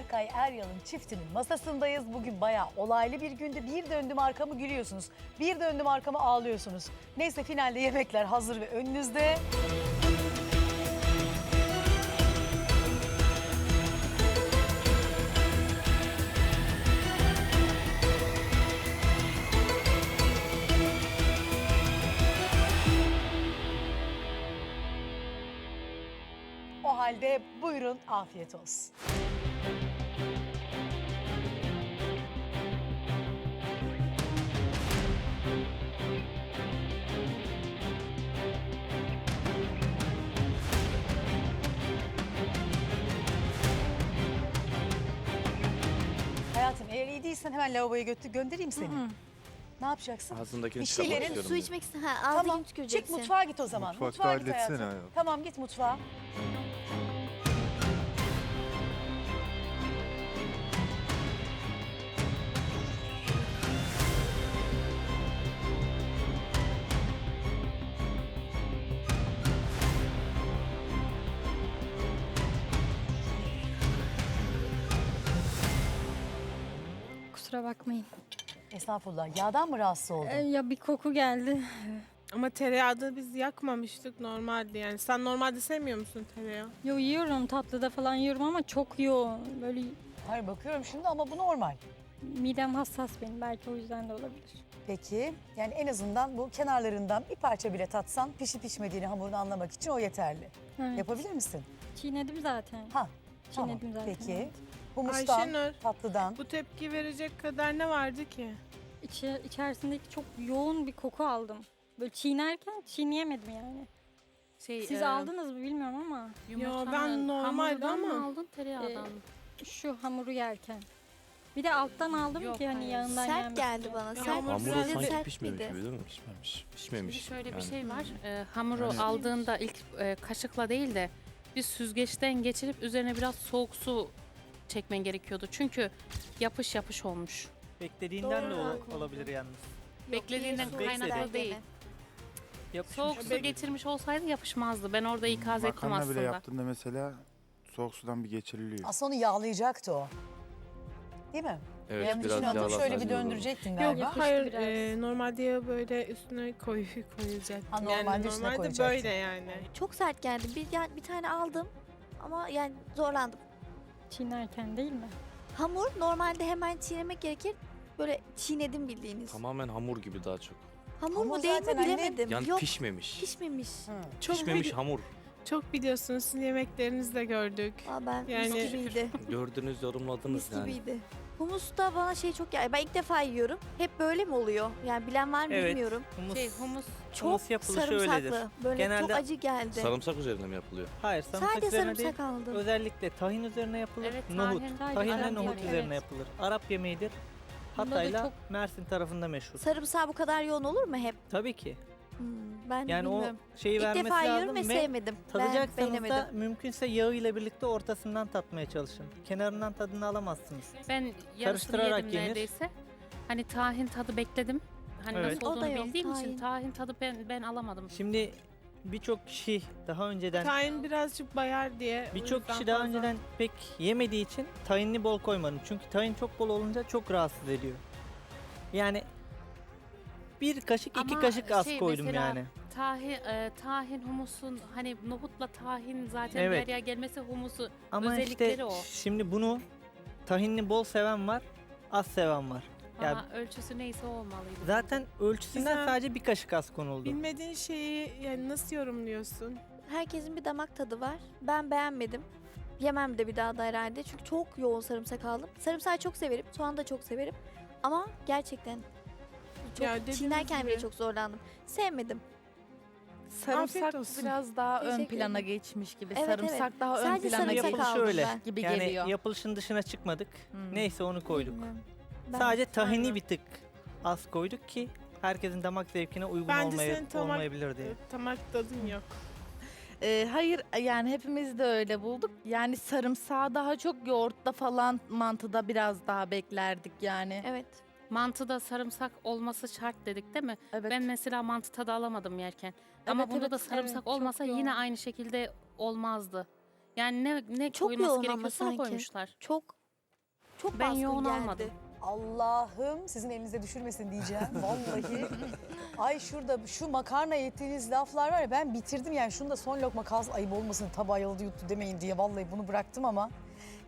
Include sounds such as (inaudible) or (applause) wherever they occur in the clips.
Berkay Eryal'ın çiftinin masasındayız. Bugün bayağı olaylı bir gündü. Bir döndüm arkamı gülüyorsunuz. Bir döndüm arkamı ağlıyorsunuz. Neyse finalde yemekler hazır ve önünüzde. O halde buyurun afiyet olsun. Değilsen hemen lavaboya götür göndereyim seni. Ne yapacaksın? Ağzındakini Bir şeylerin istiyorum. Su diyor. içmek istedim. Ha, ağzına Tamam tüküreceksin. çık mutfağa git o zaman. Mutfakta mutfağa git halletsene hayatım. hayatım. Tamam git mutfağa. Kusura bakmayın. Estağfurullah. Yağdan mı rahatsız oldun? Ee, ya bir koku geldi. Ama tereyağı da biz yakmamıştık normalde yani. Sen normalde sevmiyor musun tereyağı? Yo yiyorum tatlıda falan yiyorum ama çok yoğun. Böyle Hayır bakıyorum şimdi ama bu normal. midem hassas benim. Belki o yüzden de olabilir. Peki yani en azından bu kenarlarından bir parça bile tatsan pişip pişmediğini hamurunu anlamak için o yeterli. Evet. Yapabilir misin? Çiğnedim zaten. Ha tamam. Çiğnedim zaten. Peki. evet. Humustan, Ayşenur. tatlıdan. Bu tepki verecek kadar ne vardı ki? İçi, içerisindeki çok yoğun bir koku aldım. Böyle çiğnerken çiğneyemedim yani. Şey, Siz e, aldınız mı bilmiyorum ama yumurtanın ben normalde hamurundan mı ama- aldın tereyağından mı? şu hamuru yerken. Bir de alttan aldım Yok, ki hani hayır. yağından Sert yenmesin geldi diye. bana. Sert, hamur Hamuru biraz sanki sert pişmemiş miydi? gibi değil mi? Pişmemiş. Şimdi Pişmemiş. şöyle bir şey var. e, hamuru Yani- aldığında ilk e, kaşıkla değil de bir süzgeçten geçirip üzerine biraz soğuk su çekmen gerekiyordu. Çünkü yapış yapış olmuş. Beklediğinden de Doğru. ol- olabilir yalnız. Beklediğinden Yok, kaynaklı soğuk değil. gene. Yapışmış. Soğuk su getirmiş olsaydı yapışmazdı. Ben orada ikaz ettim Makarna aslında. bile yaptığında mesela soğuk sudan bir geçiriliyor. Aslında onu yağlayacaktı o. Değil mi? Evet yani biraz bütün atıp şöyle bir iyi döndürecektin Yok galiba. yapıştı hayır biraz. e, normalde ya böyle üstüne koyu koyacak. Ha, normalde yani üstüne normalde koyacaktın. böyle yani. Çok sert geldi. Bir, yani bir tane aldım ama yani zorlandım. Çiğnerken değil mi? Hamur normalde hemen çiğnemek gerekir. Böyle çiğnedim bildiğiniz. Tamamen hamur gibi daha çok. Hamur, Hamur mu değil mi zaten annem- bilemedim. Yani Yok pişmemiş. pişmemiş. Hı. Çok Pişmemiş bili- hamur. çok biliyorsunuz sizin yemeklerinizi de gördük. Aa, ben Yani- mis gibiydi. Gördünüz yorumladınız Mis yani. gibiydi. Humus da bana şey çok geldi. Ben ilk defa yiyorum. Hep böyle mi oluyor? Yani bilen var mı Evet. bilmiyorum. Humus, Şey humus Çok humus yapılışı sarımsaklı. öyledir. Böyle çok Genelde- acı geldi. Sarımsak üzerine mi yapılıyor? Hayır sarımsak Sadece üzerine değil. sarımsak aldım. Özellikle tahin üzerine yapılır. Evet, nohut. tahin. Sadece Tahinle Arap nohut yemeği, üzerine evet. yapılır. Arap yemeğidir. Bunda da Hatay'la çok- Mersin tarafında meşhur. Sarımsağı bu kadar yoğun olur mu hep? Tabii ki. Hmm, ben Yani bilmiyorum. o şeyi İlk vermesi defa yiyorum lazım ve sevmedim. Ben tadacaksanız beğenemedim. da mümkünse yağı ile birlikte ortasından tatmaya çalışın. Kenarından tadını alamazsınız. ben yarısını Karıştırarak yedim yenir. neredeyse. Hani tahin tadı bekledim. Hani Evet. nasıl O da olduğunu yok, bildiğim tahin. için tahin tadı ben ben alamadım. Şimdi birçok kişi daha önceden Tayin birazcık bayar diye. o Birçok yüzden kişi daha fazla- önceden pek yemediği için tahinli bol koymadım. Çünkü tahin çok bol olunca çok rahatsız ediyor. Yani bir kaşık iki Ama kaşık az şey, koydum mesela yani. Tahin, e, tahin humusun hani nohutla tahin zaten Evet. bir araya gelmesi humusu Ama özellikleri işte o. şimdi bunu tahinli bol seven var, az seven var. Ya ama ölçüsü neyse o olmalıydı. zaten ölçüsünden Güzel. sadece bir kaşık az konuldu. Bilmediğin şeyi yani nasıl yorumluyorsun? Herkesin bir damak tadı var. Ben beğenmedim. Yemem de bir daha da herhalde. Çünkü çok yoğun sarımsak aldım. Sarımsağı çok severim. Soğanı da çok severim. Ama gerçekten çok Ya dediğiniz çiğnerken bile gibi. çok zorlandım. Sevmedim. Afiyet Sarımsak olsun. biraz daha ön Teşekkür plana geçmiş gibi. Evet, sarımsak evet. daha ön Sadece plana sarımsak geçmiş aldım öyle. ben. gibi yani geliyor. yapılışın dışına çıkmadık. Hmm. Neyse onu koyduk. Bilmiyorum. Ben- Sadece tahini Aynen. bir tık az koyduk ki herkesin damak zevkine uygun Bence olmaya, senin tamak- olmayabilir diye. Tamak tadın yok. Ee, hayır yani hepimiz de öyle bulduk. Yani sarımsağı daha çok yoğurtta falan mantıda biraz daha beklerdik yani. Evet. Mantıda sarımsak olması şart dedik değil mi? Evet. Ben mesela mantı tadı alamadım yerken. Ama Evet, bunda evet, da sarımsak evet, çok olmasa yoğun. yine aynı şekilde olmazdı. Yani ne ne Çok koyulması yoğun ama gerekiyorsa onu sanki. koymuşlar. Çok Çok Ben baskın yoğun geldi. almadım. Allah'ım sizin elinize düşürmesin diyeceğim. Vallahi. (laughs) Ay şurada şu makarna ettiğiniz laflar var ya ben bitirdim yani şunu da son lokma kalsın ayıp olmasın tabağı yaladı yuttu demeyin diye vallahi bunu bıraktım ama.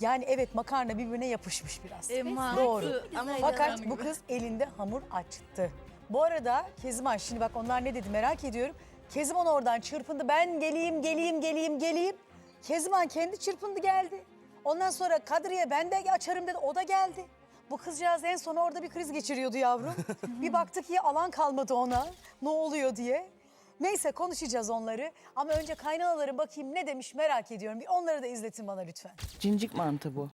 Yani evet makarna birbirine yapışmış biraz. E, Doğru. Ama Fakat bu kız elinde hamur açtı. Bu arada Kezban şimdi bak onlar ne dedi merak ediyorum. Kezban oradan çırpındı. Ben geleyim, geleyim, geleyim, geleyim. Kezban kendi çırpındı geldi. Ondan sonra Kadriye ben de açarım dedi. O da geldi. Bu kızcağız en son orada bir kriz geçiriyordu yavrum. (laughs) bir baktık ki alan kalmadı ona. Ne oluyor diye. Neyse konuşacağız onları. Ama önce kaynanaların bakayım ne demiş merak ediyorum. Bir onları da izletin bana lütfen. Cincik mantı bu.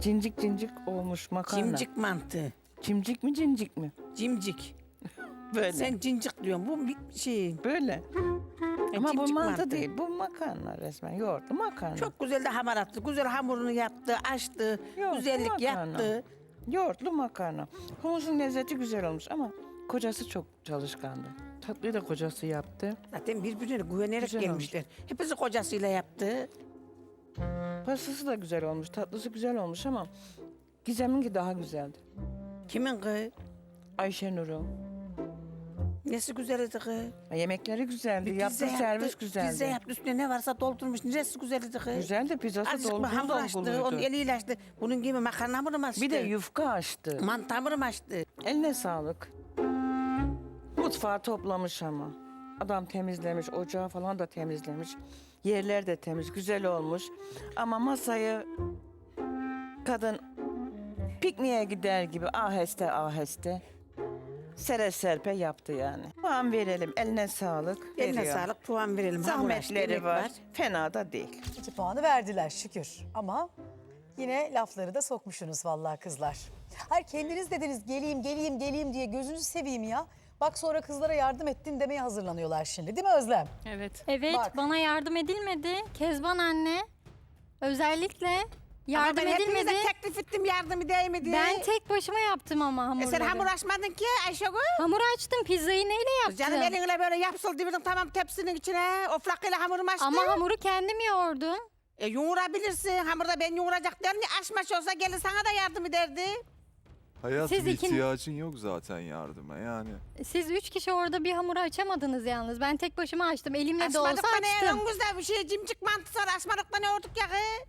Cincik cincik olmuş makarna. Cimcik mantı. Cimcik mi cincik mi? Cimcik. (laughs) Böyle. Sen cincik diyorsun. Bu bir şey. Böyle. Ama bu cimcik mantı, mantı. değil. Bu makarna resmen. Yoğurtlu makarna. Çok güzel de hamur attı. Güzel hamurunu yaptı, açtı. Yoğurtlu güzellik makarna. yaptı. Yoğurtlu makarna. Humusun lezzeti güzel olmuş ama kocası çok çalışkandı. Tatlıyı da kocası yaptı. Zaten birbirine güvenerek Güzel gelmişler. Hepsi kocasıyla yaptı. Pastası da güzel olmuş. Tatlısı güzel olmuş ama Gizem'inki daha güzeldi. Kimin kız? Ayşenur'un. Nesi güzeldi kız? Yemekleri güzeldi. Yaptığı pizza servis yaptı, güzeldi. Pizza yaptı üstüne ne varsa doldurmuş. Neresi güzeldi kız? Güzeldi pizzası Azıcık dolgun bir hamur açtı, dolguluydu. onu eliyle açtı. Bunun gibi makarna mu açtı? Bir de yufka açtı. Mantı hamuru mu açtı? Eline sağlık. Mutfağı toplamış ama. Adam temizlemiş, ocağı falan da temizlemiş. Yerler de temiz, güzel olmuş. Ama masayı kadın pikniğe gider gibi aheste aheste sere serpe yaptı yani. Puan verelim, eline sağlık. Eline veriyor. sağlık puan verelim. Hamur Zahmetleri emek var. Fena da değil. İki puanı verdiler şükür. Ama yine lafları da sokmuşsunuz vallahi kızlar. Hayır kendiniz dediniz geleyim geleyim geleyim diye gözünüzü seveyim ya. Bak sonra kızlara yardım ettin demeye hazırlanıyorlar şimdi değil mi Özlem? Evet. Evet Bak. bana yardım edilmedi. Kezban anne özellikle Ama yardım ben hepinize edilmedi. teklif ettim yardım edeyim mi diye. Ben tek başıma yaptım ama E hamurları. sen hamur açmadın ki Ayşegül. Hamur açtım pizzayı neyle yaptım? Canım elinle böyle yapsıl dibidin tamam tepsinin içine. O flakıyla hamurumu açtın. Ama hamuru kendim yoğurdum. E yoğurabilirsin. Hamurda ben yoğuracak derim. Açmaş olsa gelir sana da yardım ederdi. Hayatım Siz iki- ihtiyacın yok zaten yardıma yani. Siz üç kişi orada bir hamuru açamadınız yalnız. Ben tek başıma açtım. Elimle de olsa Açmadık da ne? açtım. Önümüzde bir şey cimcik mantısı var. Açmadık da ne olduk ya kız?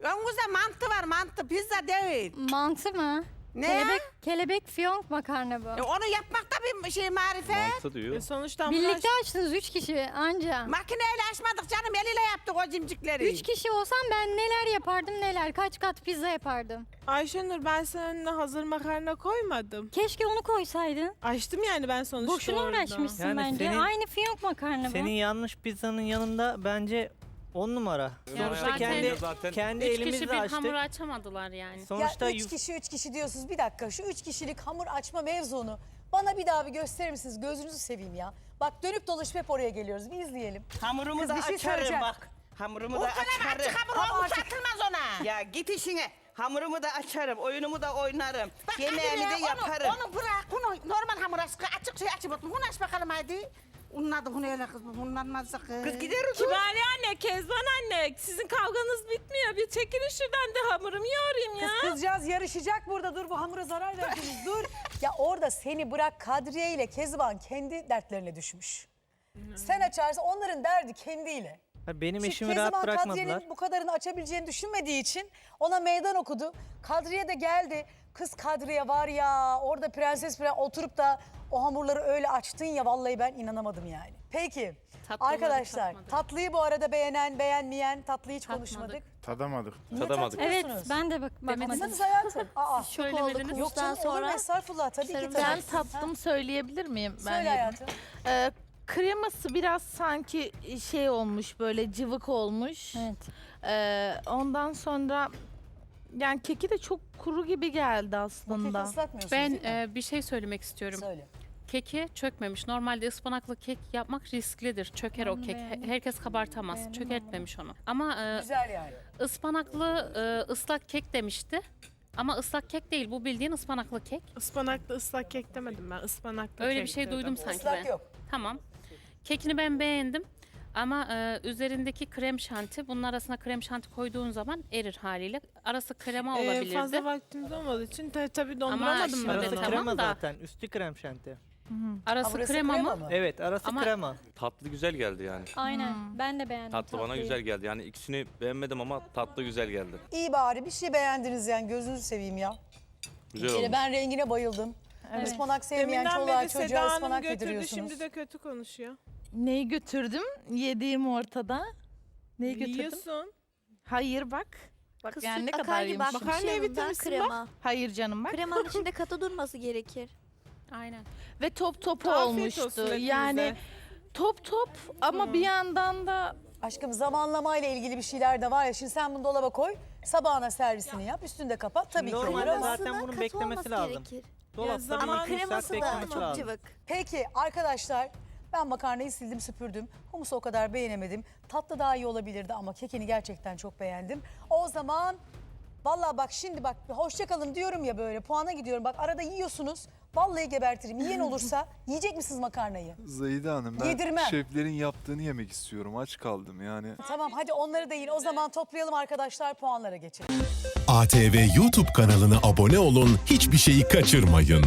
Önümüzde mantı var mantı. Pizza değil. Mantı mı? Ne? Kelebek, kelebek fiyonk makarna bu. E onu yapmak da bir şey marifet. Mantı diyor. E sonuçta Birlikte açtınız üç kişi anca. Makineyle açmadık canım. Eliyle yaptık o cimcikleri. Üç kişi olsam ben neler yapardım neler. Kaç kat pizza yapardım. Ayşenur ben seninle hazır makarna koymadım. Keşke onu koysaydın. Açtım yani ben sonuçta Boşuna orada. uğraşmışsın Yani bence. senin- Aynı fiyonk makarna bu. Senin yanlış pizzanın yanında bence on numara. Ya Sonuçta zaten- kendi zaten kendi Üç kişi elimizle bir açtık. hamur açamadılar yani. Sonuçta ya üç yuf- kişi üç kişi diyorsunuz. Bir dakika şu üç kişilik hamur açma mevzunu bana bir daha bir gösterir misiniz? Gözünüzü seveyim ya. Bak dönüp dolaşıp hep oraya geliyoruz. Bir izleyelim. Hamurumu Kız da bir şey açarım söyleyeceğim. bak. Hamurumu da Ortadan açarım. açık hamur Tamam, olmuş artık- atılmaz ona. Ya git işine. Hamurumu da açarım, oyunumu da oynarım. Bak Yemeğimi hadi de be, yaparım. Onu, onu bırak. Bunu normal hamur aç. Açık şey açıp bunu aç bakalım hadi. Onun adı bunu öyle kız. Bunlanmaz kız. Kız gideriz. Kibari anne, Kezban anne sizin kavganız bitmiyor. Bir çekilin şuradan da hamurumu yoğurayım ya. Kız kızcağız yarışacak burada. Dur bu hamura zarar verdiniz. Dur. (laughs) Ya orada seni bırak Kadriye ile Kezban kendi dertlerine düşmüş. Sen açarsan onların derdi kendiyle. Benim Şimdi eşimi Kezban rahat bırakmadılar. Kadriye'nin bu kadarını açabileceğini düşünmediği için ona meydan okudu. Kadriye de geldi. Kız Kadriye var ya orada prenses prenses oturup da o hamurları öyle açtın ya vallahi ben inanamadım yani. Peki Tatlıları arkadaşlar tatmadık. tatlıyı bu arada beğenen beğenmeyen tatlıyı hiç Tatmadık. konuşmadık. Tadamadık. Niye Tadamadık. Evet tatmıyorsunuz? ben de bak bakmadım. Demediniz hayatım. (laughs) Aa. Şok olduk Söylemediniz. Yok canım olur mu? sonra. Estağfurullah tabii ki tabii. Ben tattım söyleyebilir miyim? Ben Söyle yedim. hayatım. Ee, kreması biraz sanki şey olmuş böyle cıvık olmuş. Evet. Ee, ondan sonra yani keki de çok kuru gibi geldi aslında. ıslatmıyorsunuz Ben değil mi? e, bir şey söylemek istiyorum. Söyle. Keki çökmemiş. Normalde ıspanaklı kek yapmak risklidir. Çöker o Ben kek. beğendim. Herkes kabartamaz. Çökertmemiş onu. Ama e, Güzel yani. ıspanaklı e, ıslak kek demişti. Ama ıslak kek değil. Bu bildiğin ıspanaklı kek. Ispanaklı ıslak kek demedim ben. Ispanaklı Öyle bir kek şey dedim. duydum sanki Islak ben. yok. Tamam. Kekini ben beğendim. Ama e, üzerindeki krem şanti bunun arasına krem şanti koyduğun zaman erir haliyle. Arası krema Ee, olabilirdi. fazla vaktimiz olmadığı için ta- tabii donduramadım şimdi ben Arası onu. tamam krema da- zaten. Üstü krem şanti. Arası burası krema, mı? Evet arası Ama- krema. Tatlı güzel geldi yani. Aynen. Hmm. Ben de beğendim. Tatlı bana tatlıyı. güzel geldi. Yani ikisini beğenmedim ama tatlı güzel geldi. İyi bari bir şey beğendiniz yani gözünüzü seveyim ya. Güzel olmuş. ben rengine bayıldım. Evet. Ispanak sevmeyen Deminden çoluğa beri Seda çocuğa Hanım ıspanak götürdü yediriyorsunuz. şimdi de kötü konuşuyor. Neyi götürdüm? Yediğim ortada. Neyi götürdüm? Yiyorsun. Hayır bak. Bak Kız yani süt ne akar kadar gibi yemişim. akmış Makarnaya yanından bitirmişsin krema. Hayır canım bak. Kremanın içinde (laughs) katı durması gerekir. Aynen. Ve top top Afiyet olmuştu. olsun hepinize. Yani top top ama bir yandan da Aşkım zamanlamayla ilgili bir şeyler de var ya. Şimdi sen bunu dolaba koy. Sabahına servisini yap. Üstünde kapat. Tabii ki olur Normalde ama. zaten bunun katı beklemesi olması lazım. Dolapta bir Ama iki saat kreması da beklemesi çok lazım. cıvık. Peki arkadaşlar ben makarnayı sildim süpürdüm. Humusu o kadar beğenemedim. Tatlı daha iyi olabilirdi ama kekini gerçekten çok beğendim. O zaman vallahi bak şimdi bak hoşça kalın diyorum ya böyle puana gidiyorum. Bak arada yiyorsunuz. Vallahi gebertirim. Yiyen (laughs) olursa yiyecek misiniz makarnayı? Zahide Hanım ben Yedirmem. şeflerin yaptığını yemek istiyorum. Aç kaldım yani. Tamam hadi onları da yiyin. O zaman toplayalım arkadaşlar puanlara geçelim. ATV YouTube kanalına abone olun, hiçbir şeyi kaçırmayın.